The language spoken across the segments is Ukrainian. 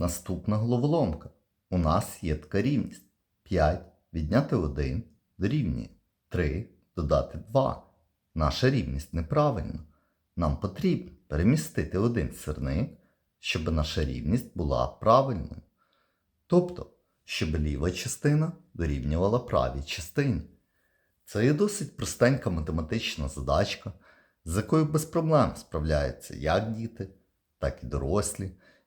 Наступна головоломка. У нас є така рівність. 5 відняти 1 дорівнює 3 додати 2. Наша рівність неправильна. Нам потрібно перемістити один сирник, щоб наша рівність була правильною. Тобто, щоб ліва частина дорівнювала правій частині. Це є досить простенька математична задачка, з якою без проблем справляються як діти, так і дорослі.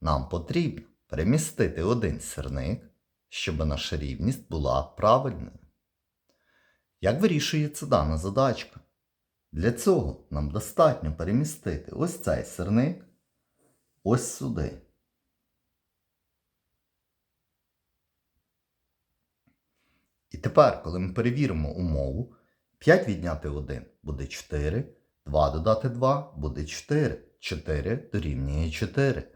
Нам потрібно перемістити один сирник, щоб наша рівність була правильною. Як вирішується дана задачка? Для цього нам достатньо перемістити ось цей сирник ось сюди. І тепер, коли ми перевіримо умову, 5 відняти 1 буде 4, 2 додати 2 буде 4, 4 дорівнює 4.